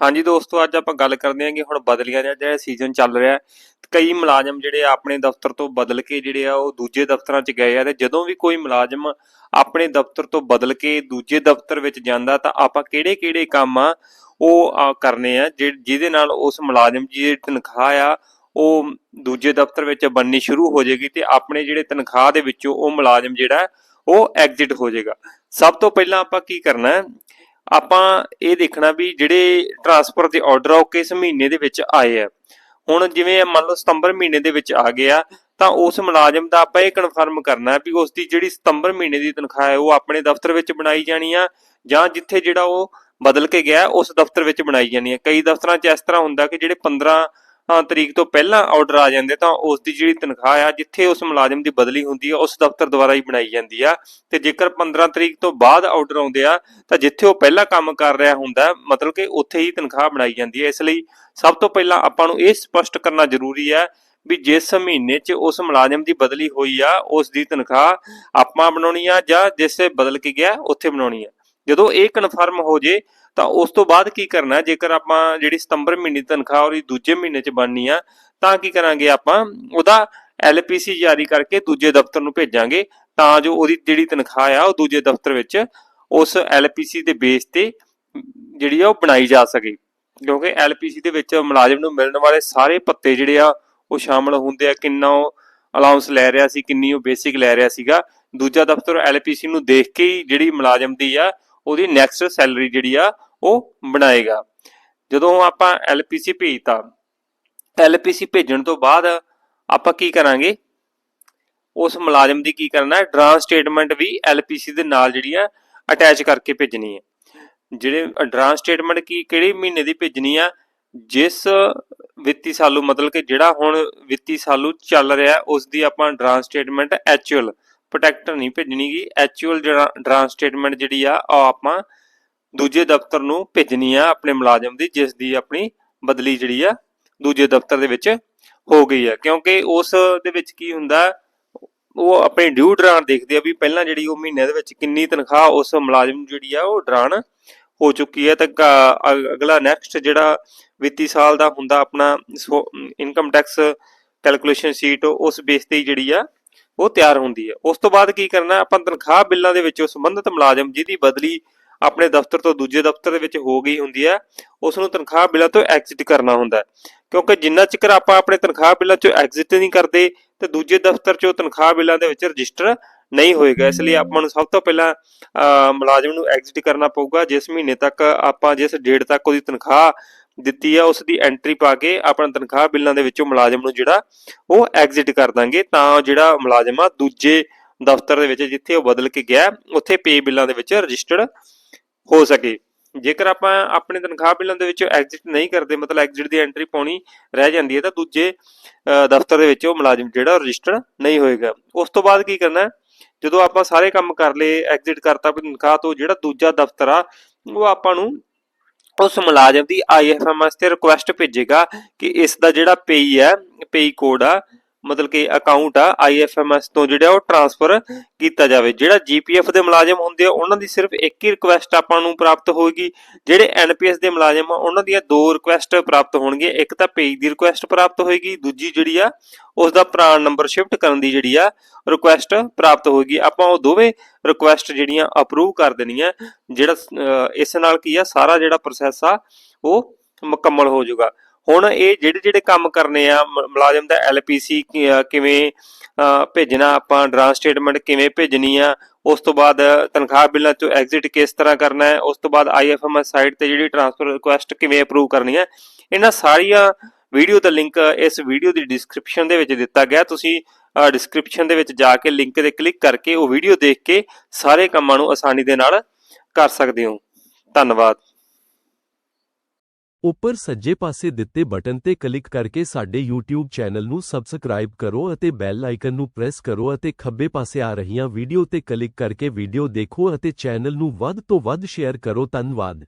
ਹਾਂਜੀ ਦੋਸਤੋ, ਅੱਜ ਆਪਾਂ ਗੱਲ ਕਰਦੇ ਹਾਂ ਕਿ ਹੁਣ ਬਦਲੀਆਂ ਦਾ ਜਿਹੜਾ ਸੀਜ਼ਨ ਚੱਲ ਰਿਹਾ ਕਈ ਮੁਲਾਜ਼ਮ ਜਿਹੜੇ ਆਪਣੇ ਦਫ਼ਤਰ ਤੋਂ ਬਦਲ ਕੇ ਜਿਹੜੇ ਆ ਉਹ ਦੂਜੇ ਦਫ਼ਤਰਾਂ 'ਚ ਗਏ ਆ ਤੇ ਜਦੋਂ ਵੀ ਕੋਈ ਮੁਲਾਜ਼ਮ ਆਪਣੇ ਦਫ਼ਤਰ ਤੋਂ ਬਦਲ ਕੇ ਦੂਜੇ ਦਫ਼ਤਰ ਵਿੱਚ ਜਾਂਦਾ ਤਾਂ ਆਪਾਂ ਕਿਹੜੇ-ਕਿਹੜੇ ਕੰਮ ਆ ਉਹ ਕਰਨੇ ਆ ਜਿਹ- ਜਿਹਦੇ ਨਾਲ ਉਸ ਮੁਲਾਜ਼ਮ ਦੀ ਤਨਖਾਹ ਆ ਉਹ ਦੂਜੇ ਦਫ਼ਤਰ ਵਿੱਚ ਬਣਨੀ ਸ਼ੁਰੂ ਹੋ ਜਾਏਗੀ ਤੇ ਆਪਣੇ ਜਿਹੜੇ ਤਨਖਾਹ ਦੇ ਵਿੱਚੋਂ ਉਹ ਮੁਲਾਜ਼ਮ ਜਿਹੜਾ ਉਹ ਐਗਜ਼ਿਟ ਹੋ ਜਾਏਗਾ। ਸਭ ਤੋਂ ਪਹਿਲਾਂ ਆਪਾਂ ਕੀ ਕਰਨਾ ਹੈ ਆਪਾਂ ਇਹ ਦੇਖਣਾ ਵੀ ਜਿਹੜੇ ਟਰਾਂਸਫਰ ਦੇ ਆਰਡਰ ਆ, ਉਹ ਕਿਸ ਮਹੀਨੇ ਦੇ ਵਿੱਚ ਆਏ ਆ। ਹੁਣ ਜਿਵੇਂ ਮੰਨ ਲਓ ਸਤੰਬਰ ਮਹੀਨੇ ਦੇ ਵਿੱਚ ਆ ਗਿਆ, ਤਾਂ ਉਸ ਮੁਲਾਜ਼ਮ ਦਾ ਆਪਾਂ ਇਹ ਕਨਫਰਮ ਕਰਨਾ ਹੈ ਵੀ ਉਸ ਦੀ ਜਿਹੜੀ ਸਤੰਬਰ ਮਹੀਨੇ ਦੀ ਤਨਖਾਹ ਹੈ, ਉਹ ਆਪਣੇ ਦਫ਼ਤਰ ਵਿੱਚ ਬਣਾਈ ਜਾਣੀ ਆ, ਜਾਂ ਜਿੱਥੇ ਜਿਹੜਾ ਉਹ ਬਦਲ ਕੇ ਗਿਆ, ਉਸ ਦਫ਼ਤਰ ਵਿੱਚ ਬਣਾਈ ਜਾਣੀ ਹੈ ਕਈ ਦਫ਼ਤਰਾਂ 'ਚ ਇਸ ਤਰ੍ਹਾਂ ਹੁੰਦਾ ਕਿ ਜਿਹੜੇ 15 ਤਰੀਕ ਤੋਂ ਪਹਿਲਾਂ ਆਰਡਰ ਆ ਜਾਂਦੇ, ਤਾਂ ਉਸ ਦੀ ਜਿਹੜੀ ਤਨਖਾਹ ਆ, ਜਿੱਥੇ ਉਸ ਮੁਲਾਜ਼ਮ ਦੀ ਬਦਲੀ ਹੁੰਦੀ ਆ, ਉਸ ਦਫ਼ਤਰ ਦੁਆਰਾ ਹੀ ਬਣਾਈ ਜਾਂਦੀ ਆ। ਤੇ ਜੇਕਰ 15 ਤਰੀਕ ਤੋਂ ਬਾਅਦ ਆਰਡਰ ਆਉਂਦੇ ਆ, ਤਾਂ ਜਿੱਥੇ ਉਹ ਪਹਿਲਾਂ ਕੰਮ ਕਰ ਰਿਹਾ ਹੁੰਦਾ, ਮਤਲਬ ਕਿ ਉੱਥੇ ਹੀ ਤਨਖਾਹ ਬਣਾਈ ਜਾਂਦੀ ਹੈ ਇਸ ਲਈ ਸਭ ਤੋਂ ਪਹਿਲਾਂ ਆਪਾਂ ਨੂੰ ਇਹ ਸਪਸ਼ਟ ਕਰਨਾ ਜ਼ਰੂਰੀ ਹੈ ਵੀ ਜਿਸ ਮਹੀਨੇ 'ਚ ਉਸ ਮੁਲਾਜ਼ਮ ਦੀ ਬਦਲੀ ਹੋਈ ਆ, ਉਸ ਦੀ ਤਨਖਾਹ ਆਪਾਂ ਬਣਾਉਣੀ ਆ ਜਾਂ ਜਿਸੇ ਬਦਲ ਕੇ ਗਿਆ, ਉੱਥੇ ਬਣਾਉਣੀ ਆ। ਜਦੋਂ ਇਹ ਕਨਫਰਮ ਹੋ ਜੇ, ਤਾਂ ਉਸ ਤੋਂ ਬਾਅਦ ਕੀ ਕਰਨਾ ਜੇਕਰ ਆਪਾਂ ਜਿਹੜੀ ਸਤੰਬਰ ਮਹੀਨੇ ਦੀ ਤਨਖਾਹ ਉਹਦੀ ਦੂਜੇ ਮਹੀਨੇ 'ਚ ਬਣਨੀ ਆ, ਤਾਂ ਕੀ ਕਰਾਂਗੇ ਆਪਾਂ? ਉਹਦਾ ਐਲਪੀਸੀ ਜਾਰੀ ਕਰਕੇ ਦੂਜੇ ਦਫ਼ਤਰ ਨੂੰ ਭੇਜਾਂਗੇ, ਤਾਂ ਜੋ ਉਹਦੀ ਜਿਹੜੀ ਤਨਖਾਹ ਆ, ਉਹ ਦੂਜੇ ਦਫ਼ਤਰ ਵਿੱਚ ਉਸ ਐਲਪੀਸੀ ਦੇ ਬੇਸ ਤੇ ਜਿਹੜੀ ਆ, ਉਹ ਬਣਾਈ ਜਾ ਸਕੇ। ਕਿਉਂਕਿ ਐਲਪੀਸੀ ਦੇ ਵਿੱਚ ਮੁਲਾਜ਼ਮ ਨੂੰ ਮਿਲਣ ਵਾਲੇ ਸਾਰੇ ਪੱਤੇ ਜਿਹੜੇ ਆ, ਉਹ ਸ਼ਾਮਲ ਹੁੰਦੇ ਆ। ਕਿੰਨਾ ਉਹ ਅਲਾਉਂਸ ਲੈ ਰਿਹਾ ਸੀ, ਕਿੰਨੀ ਉਹ ਬੇਸਿਕ ਲੈ ਰਿਹਾ ਸੀਗਾ। ਦੂਜਾ ਦਫ਼ਤਰ ਐਲਪੀਸੀ ਨੂੰ ਦੇਖ ਕੇ ਹੀ ਜਿਹੜੀ ਮੁਲਾਜ਼ਮ ਦੀ ਆ ਉਹਦੀ ਨੈਕਸਟ ਸੈਲਰੀ ਜਿਹੜੀ ਆ, ਉਹ ਬਣਾਏਗਾ। ਜਦੋਂ ਆਪਾਂ ਐਲਪੀਸੀ ਭੇਜਤਾ ਐਲਪੀਸੀ ਭੇਜਣ ਤੋਂ ਬਾਅਦ ਆਪਾਂ ਕੀ ਕਰਾਂਗੇ? ਉਸ ਮੁਲਾਜ਼ਮ ਦੀ ਕੀ ਕਰਨਾ ਹੈ? ਡਰਾ ਸਟੇਟਮੈਂਟ ਵੀ ਐਲਪੀਸੀ ਦੇ ਨਾਲ ਜਿਹੜੀ ਆ ਅਟੈਚ ਕਰਕੇ ਭੇਜਣੀ ਹੈ। ਜਿਹੜੇ ਡਰਾ ਸਟੇਟਮੈਂਟ ਕੀ, ਕਿਹੜੇ ਮਹੀਨੇ ਦੀ ਭੇਜਣੀ ਆ? ਜਿਸ ਵਿੱਤੀ ਸਾਲੂ, ਮਤਲਬ ਕਿ ਜਿਹੜਾ ਹੁਣ ਵਿੱਤੀ ਸਾਲੂ ਚੱਲ ਰਿਹਾ, ਉਸ ਦੀ ਆਪਾਂ ਡਰਾ ਸਟੇਟਮੈਂਟ ਐਕਚੁਅਲ ਪ੍ਰੋਟੈਕਟਰ ਨਹੀਂ ਭੇਜਣੀ ਐਕਚੁਅਲ ਜਿਹੜਾ ਸਟੇਟਮੈਂਟ ਜਿਹੜੀ ਆ, ਉਹ ਆਪਾਂ ਦੂਜੇ ਦਫ਼ਤਰ ਨੂੰ ਭੇਜਣੀ ਆ ਆਪਣੇ ਮੁਲਾਜ਼ਮ ਦੀ, ਜਿਸ ਦੀ ਆਪਣੀ ਬਦਲੀ ਜਿਹੜੀ ਆ, ਦੂਜੇ ਦਫ਼ਤਰ ਦੇ ਵਿੱਚ ਹੋ ਗਈ ਆ। ਕਿਉਂਕਿ ਉਸ ਦੇ ਵਿੱਚ ਕੀ ਹੁੰਦਾ, ਉਹ ਆਪਣੇ ਡਿਊ ਡਰਾਨ ਦੇਖਦੇ ਆ ਵੀ ਪਹਿਲਾਂ ਜਿਹੜੀ ਉਹ ਮਹੀਨੇ ਦੇ ਵਿੱਚ ਕਿੰਨੀ ਤਨਖਾਹ ਉਸ ਮੁਲਾਜ਼ਮ ਨੂੰ ਜਿਹੜੀ ਆ, ਉਹ ਡਰਾਨ ਹੋ ਚੁੱਕੀ ਹੈ ਤਾਂ ਅਗਲਾ ਨੈਕਸਟ ਜਿਹੜਾ ਵਿੱਤੀ ਸਾਲ ਦਾ ਹੁੰਦਾ ਆਪਣਾ ਇਨਕਮ ਟੈਕਸ ਕੈਲਕੂਲੇਸ਼ਨ ਸ਼ੀਟ ਉਸ ਬੇਸ ਤੇ ਜਿਹੜੀ ਆ ਉਹ ਤਿਆਰ ਹੁੰਦੀ ਹੈ। ਉਸ ਤੋਂ ਬਾਅਦ ਕੀ ਕਰਨਾ, ਆਪਾਂ ਤਨਖਾਹ ਬਿੱਲਾਂ ਦੇ ਵਿੱਚ ਸੰਬੰਧਿਤ ਮੁਲਾਜ਼ਮ ਜਿਹਦੀ ਬਦਲੀ ਆਪਣੇ ਦਫ਼ਤਰ ਤੋਂ ਦੂਜੇ ਦਫ਼ਤਰ ਦੇ ਵਿੱਚ ਹੋ ਗਈ ਹੁੰਦੀ ਹੈ ਉਸ ਨੂੰ ਤਨਖਾਹ ਬਿੱਲਾਂ ਤੋਂ ਐਗਜ਼ਿਟ ਕਰਨਾ ਹੁੰਦਾ ਕਿਉਂਕਿ ਜਿੰਨਾ ਚਿਰ ਆਪਾਂ ਆਪਣੇ ਤਨਖਾਹ ਬਿੱਲਾਂ ਚੋਂ ਐਗਜ਼ਿਟ ਨਹੀਂ ਕਰਦੇ, ਤੇ ਦੂਜੇ ਦਫ਼ਤਰ ਚੋਂ ਤਨਖਾਹ ਬਿੱਲਾਂ ਦੇ ਵਿੱਚ ਰਜਿਸਟਰ ਨਹੀਂ ਹੋਏਗਾ। ਇਸ ਲਈ ਆਪਾਂ ਨੂੰ ਸਭ ਤੋਂ ਪਹਿਲਾਂ ਮੁਲਾਜ਼ਮ ਨੂੰ ਐਗਜ਼ਿਟ ਕਰਨਾ ਪਊਗਾ। ਜਿਸ ਮਹੀਨੇ ਤੱਕ ਆਪਾਂ, ਜਿਸ ਡੇਟ ਤੱਕ ਉਹਦੀ ਤਨਖਾਹ ਦਿੱਤੀ ਆ ਉਸ ਦੀ ਐਂਟਰੀ ਪਾ ਕੇ ਆਪਣਾ ਤਨਖਾਹ ਬਿੱਲਾਂ ਦੇ ਵਿੱਚੋਂ ਮੁਲਾਜ਼ਮ ਨੂੰ ਜਿਹੜਾ ਉਹ ਐਗਜ਼ਿਟ ਕਰ ਦਾਂਗੇ। ਤਾਂ ਜਿਹੜਾ ਮੁਲਾਜ਼ਮ ਆ, ਦੂਜੇ ਦਫ਼ਤਰ ਦੇ ਵਿੱਚ ਜਿੱਥੇ ਉਹ ਬਦਲ ਕੇ ਗਿਆ, ਉੱਥੇ ਪੇ ਬਿੱਲਾਂ ਦੇ ਵਿੱਚ ਰਜਿਸਟਰਡ ਹੋ ਸਕੇ। ਜੇਕਰ ਆਪਾਂ ਆਪਣੇ ਤਨਖਾਹ ਬਿੱਲਾਂ ਦੇ ਵਿੱਚੋਂ ਐਗਜ਼ਿਟ ਨਹੀਂ ਕਰਦੇ, ਮਤਲਬ ਐਗਜ਼ਿਟ ਦੀ ਐਂਟਰੀ ਪਾਉਣੀ ਰਹਿ ਜਾਂਦੀ ਹੈ, ਤਾਂ ਦੂਜੇ ਦਫ਼ਤਰ ਦੇ ਵਿੱਚ ਉਹ ਮੁਲਾਜ਼ਮ ਜਿਹੜਾ ਰਜਿਸਟਰ ਨਹੀਂ ਹੋਏਗਾ। ਉਸ ਤੋਂ ਬਾਅਦ ਕੀ ਕਰਨਾ ਜਦੋਂ ਆਪਾਂ ਸਾਰੇ ਕੰਮ ਕਰ ਲਏ ਐਗਜ਼ਿਟ ਕਰਤਾ, ਤਨਖਾਹ ਤੋਂ ਜਿਹੜਾ ਦੂਜਾ ਦਫ਼ਤਰ ਆ, ਉਹ ਆਪਾਂ ਨੂੰ ਉਸ ਮੁਲਾਜ਼ਮ ਦੀ ਆਈਐਫਐਮਐਸ ਤੇ ਰਿਕੁਐਸਟ ਭੇਜੇਗਾ ਕਿ ਇਸ ਦਾ ਜਿਹੜਾ ਪੇਈ ਹੈ, ਪੇਈ ਕੋਡ ਆ ਮਤਲਬ ਕਿ ਅਕਾਊਂਟ ਆ ਆਈਐਫਐਮਐਸ ਤੋਂ ਜਿਹੜਾ ਉਹ ਟ੍ਰਾਂਸਫਰ ਕੀਤਾ ਜਾਵੇ। ਜਿਹੜਾ ਜੀਪੀਐਫ ਦੇ ਮੁਲਾਜ਼ਮ ਹੁੰਦੇ ਆ, ਉਹਨਾਂ ਦੀ ਸਿਰਫ ਇੱਕ ਹੀ ਰਿਕੁਐਸਟ ਆਪਾਂ ਨੂੰ ਪ੍ਰਾਪਤ ਹੋਏਗੀ। ਜਿਹੜੇ ਐਨਪੀਐਸ ਦੇ ਮੁਲਾਜ਼ਮ ਆ, ਉਹਨਾਂ ਦੀਆਂ ਦੋ ਰਿਕੁਐਸਟ ਪ੍ਰਾਪਤ ਹੋਣਗੀਆਂ। ਇੱਕ ਤਾਂ ਪੇਜ ਦੀ ਰਿਕੁਐਸਟ ਪ੍ਰਾਪਤ ਹੋਏਗੀ, ਦੂਜੀ ਜਿਹੜੀ ਆ ਉਸ ਦਾ ਪ੍ਰਾਨ ਨੰਬਰ ਸ਼ਿਫਟ ਕਰਨ ਦੀ ਜਿਹੜੀ ਆ ਰਿਕੁਐਸਟ ਪ੍ਰਾਪਤ ਹੋਏਗੀ। ਆਪਾਂ ਉਹ ਦੋਵੇਂ ਰਿਕੁਐਸਟ ਜਿਹੜੀਆਂ ਅਪਰੂਵ ਕਰ ਦੇਣੀਆਂ। ਜਿਹੜਾ ਇਸ ਨਾਲ ਕੀ ਆ, ਸਾਰਾ ਜਿਹੜਾ ਪ੍ਰੋਸੈਸ ਆ, ਉਹ ਮੁਕੰਮਲ ਹੋ ਜਾਊਗਾ। ਹੁਣ ਇਹ ਜਿਹੜੇ ਜਿਹੜੇ ਕੰਮ ਕਰਨੇ ਆ ਮੁਲਾਜ਼ਮ ਦਾ ਐਲਪੀਸੀ ਕਿਵੇਂ ਭੇਜਣਾ, ਆਪਾਂ ਡਰਾ ਸਟੇਟਮੈਂਟ ਕਿਵੇਂ ਭੇਜਣੀ ਆ, ਉਸ ਤੋਂ ਬਾਅਦ ਤਨਖਾਹ ਬਿੱਲਾਂ ਚੋਂ ਐਗਜ਼ਿਟ ਕਿਸ ਤਰ੍ਹਾਂ ਕਰਨਾ ਹੈ, ਉਸ ਤੋਂ ਬਾਅਦ ਆਈਐਫਐਮਐਸ ਸਾਈਟ ਤੇ ਜਿਹੜੀ ਟ੍ਰਾਂਸਫਰ ਰਿਕੁਐਸਟ ਕਿਵੇਂ ਅਪਰੂਵ ਕਰਨੀ ਹੈ, ਇਹਨਾਂ ਸਾਰੀਆਂ ਵੀਡੀਓ ਦਾ ਲਿੰਕ ਇਸ ਵੀਡੀਓ ਦੀ ਡਿਸਕ੍ਰਿਪਸ਼ਨ ਦੇ ਵਿੱਚ ਦਿੱਤਾ ਗਿਆ। ਤੁਸੀਂ ਡਿਸਕ੍ਰਿਪਸ਼ਨ ਦੇ ਵਿੱਚ ਜਾ ਕੇ ਲਿੰਕ ਤੇ ਕਲਿੱਕ ਕਰਕੇ ਉਹ ਵੀਡੀਓ ਦੇਖ ਕੇ ਸਾਰੇ ਕੰਮਾਂ ਨੂੰ ਆਸਾਨੀ ਦੇ ਨਾਲ ਕਰ ਸਕਦੇ ਹੋ। ਧੰਨਵਾਦ। ਉੱਪਰ ਸੱਜੇ ਪਾਸੇ ਦਿੱਤੇ ਬਟਨ ਤੇ ਕਲਿੱਕ ਕਰਕੇ ਸਾਡੇ YouTube ਚੈਨਲ ਨੂੰ ਸਬਸਕ੍ਰਾਈਬ ਕਰੋ ਅਤੇ ਬੈਲ ਆਈਕਨ ਨੂੰ ਪ੍ਰੈਸ ਕਰੋ ਅਤੇ ਖੱਬੇ ਪਾਸੇ ਆ ਰਹੀਆਂ ਵੀਡੀਓ ਤੇ ਕਲਿੱਕ ਕਰਕੇ ਵੀਡੀਓ ਦੇਖੋ ਅਤੇ ਚੈਨਲ ਨੂੰ ਵੱਧ ਤੋਂ ਵੱਧ ਸ਼ੇਅਰ ਕਰੋ। ਧੰਨਵਾਦ।